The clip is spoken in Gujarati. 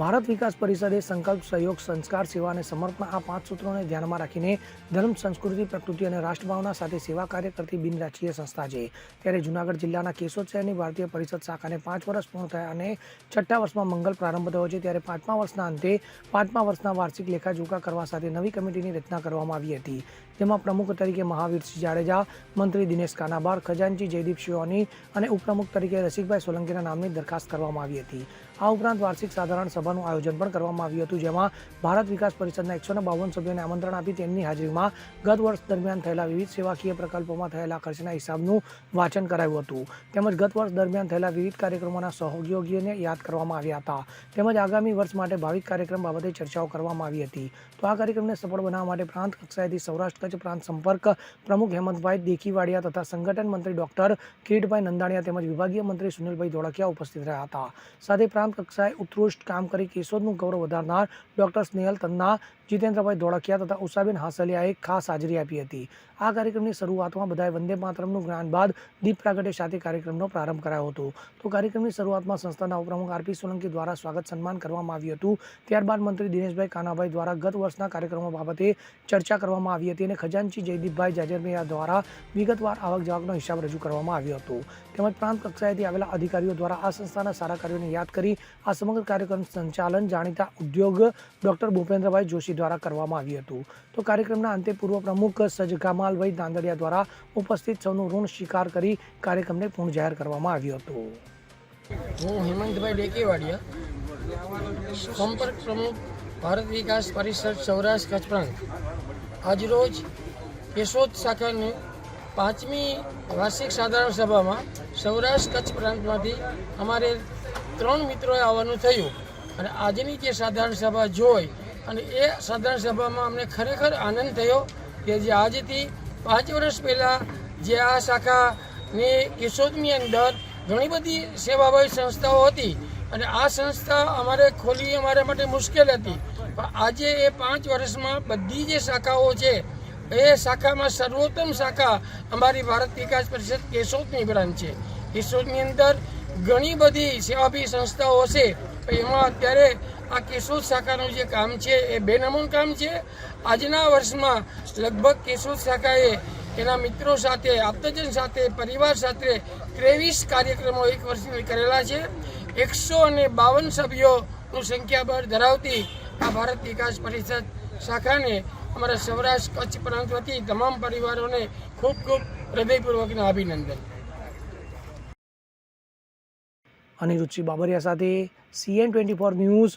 ભારત વિકાસ પરિષદે સંકલ્પ, સહયોગ, સંસ્કાર, સેવા અને સમર્પણ આ પાંચ સૂત્રોને ધ્યાનમાં રાખીને ધર્મ, સંસ્કૃતિ, પ્રકૃતિ અને રાષ્ટ્રભાવના સાથે સેવા કાર્ય કરતી બિનરાજકીય સંસ્થા છે. ત્યારે જૂનાગઢ જિલ્લાના કેશોદ શહેરની ભારતીય પરિષદ શાખાને પાંચ વર્ષ પૂર્ણ થયા અને છઠ્ઠા વર્ષમાં મંગલ પ્રારંભ થયો છે. ત્યારે પાંચમા વર્ષના અંતે પાંચમા વર્ષના વાર્ષિક લેખાજોખા કરવા સાથે નવી કમિટીની રચના કરવામાં આવી હતી. જેમાં પ્રમુખ તરીકે મહાવીરસિંહ જાડેજા, મંત્રી દિનેશ કાનાબાર, ખજાનચી જયદીપ શિવાની અને ઉપપ્રમુખ તરીકે રસિકભાઈ સોલંકીના નામની દરખાસ્ત કરવામાં આવી હતી. આ ઉપરાંત વાર્ષિક સાધારણ સભાનું આયોજન પણ કરવામાં આવ્યું હતું, જેમાં ભારત વિકાસ પરિષદના એકસો બાવન સભ્યોને આમંત્રણ આપી તેમની હાજરીમાં ગત વર્ષ દરમિયાન થયેલા વિવિધ સેવાકીય પ્રકલ્પોમાં થયેલા ખર્ચના હિસાબનું વાંચન કરાયું હતું. તેમજ ગત વર્ષ દરમિયાન થયેલા વિવિધ કાર્યક્રમોના સહયોગીઓને યાદ કરવામાં આવ્યા હતા. તેમજ આગામી વર્ષ માટે ભાવિક કાર્યક્રમ બાબતે ચર્ચાઓ કરવામાં આવી હતી. તો આ કાર્યક્રમને સફળ બનાવવા માટે પ્રાંત કક્ષાએથી સૌરાષ્ટ્ર કચ્છ પ્રાંત સંપર્ક પ્રમુખ હેમંતભાઈ દેખીવાડિયા તથા સંગઠન મંત્રી ડોક્ટર કિરીટભાઈ નંદાણીયા તેમજ વિભાગીય મંત્રી સુનિલભાઈ ધોળકિયા ઉપસ્થિત રહ્યા હતા. સાથે પ્રાંત કક્ષાએ ઉત્કૃષ્ટ કામ કરી કેશોદનું ગૌરવ વધારનાર ડોક્ટર સ્નેહલ તન્ના જીતેન્દ્રભાઈ ધોળકિયા તથા ઉષાબેન હાસલિયાએ ખાસ હાજરી આપી હતી. આ કાર્યક્રમની શરૂઆતમાં બધાએ વંદે માતરમનું જ્ઞાન બાદ દીપ પ્રાગટ્ય સાથે કાર્યક્રમનો પ્રારંભ કરાયો હતો. તો કાર્યક્રમની શરૂઆતમાં સંસ્થાના ઉપપ્રમુખ આરપી સોલંકી દ્વારા સ્વાગત સન્માન કરવામાં આવ્યું હતું. ત્યારબાદ મંત્રી દિનેશભાઈ કાનાભાઈ દ્વારા ગત વર્ષના કાર્યક્રમો બાબતે ચર્ચા કરવામાં આવી હતી અને ખજાનચી જયદીપભાઈ જાજરમિયા દ્વારા વિગતવાર આવક જવાકનો હિસાબ રજૂ કરવામાં આવ્યો હતો. તેમજ પ્રાંત કક્ષાએથી આવેલા અધિકારીઓ દ્વારા આ સંસ્થાના સારા કાર્યોને યાદ કરી આ સમગ્ર કાર્યક્રમ સંચાલન જાણીતા ઉદ્યોગ ડોક્ટર ભૂપેન્દ્રભાઈ જોશી દ્વારા કરવામાં આવ્યું હતું. તો કાર્યક્રમના અંતે પૂર્વ પ્રમુખ સજગામાલભાઈ દાંદડિયા દ્વારા ઉપસ્થિત સૌનું ઋણ સ્વીકાર કરી કાર્યક્રમને પૂર્ણ જાહેર કરવામાં આવ્યો હતો. હું હેમંતભાઈ ડેકેવાડિયા, સંપર્ક પ્રમુખ, ભારત વિકાસ પરિષદ સૌરાષ્ટ્ર કચ્છ પ્રાંત. આજરોજ કેશોદ શાખાની પાંચમી વાર્ષિક સાધારણ સભામાં સૌરાષ્ટ્ર કચ્છ પ્રાંતમાંથી અમારે ત્રણ મિત્રોએ આવવાનું થયું. અને આજની જે સાધારણ સભા જોઈ અને એ સાધારણ સભામાં અમને ખરેખર આનંદ થયો કે જે આજથી પાંચ વર્ષ પહેલાં જે આ શાખાની કેશોદની અંદર ઘણી બધી સેવાભાવી સંસ્થાઓ હતી અને આ સંસ્થા અમારે ખોલવી અમારા માટે મુશ્કેલ હતી. પણ આજે એ પાંચ વર્ષમાં બધી જે શાખાઓ છે, એ શાખામાં સર્વોત્તમ શાખા અમારી ભારત વિકાસ પરિષદ કેશોદની બ્રાન્ચ છે. કેશોદની અંદર ઘણી બધી સેવાભી સંસ્થાઓ છે એમાં અત્યારે આ કેશોદ શાખાનું જે કામ છે, એ બેનમૂન કામ છે. આજના વર્ષમાં લગભગ કેશોદ શાખાએ એના મિત્રો સાથે, આપ્તજન સાથે, પરિવાર સાથે ત્રેવીસ કાર્યક્રમો એક વર્ષની કરેલા છે. એકસો અને બાવન સભ્યોનું સંખ્યાબળ ધરાવતી આ ભારત વિકાસ પરિષદ શાખાને અમારા સૌરાષ્ટ્ર, કચ્છ પ્રાંત વતી તમામ પરિવારોને ખૂબ ખૂબ હૃદયપૂર્વકના અભિનંદન. અનિરુચિ બાબરિયા સાથે CN twenty four news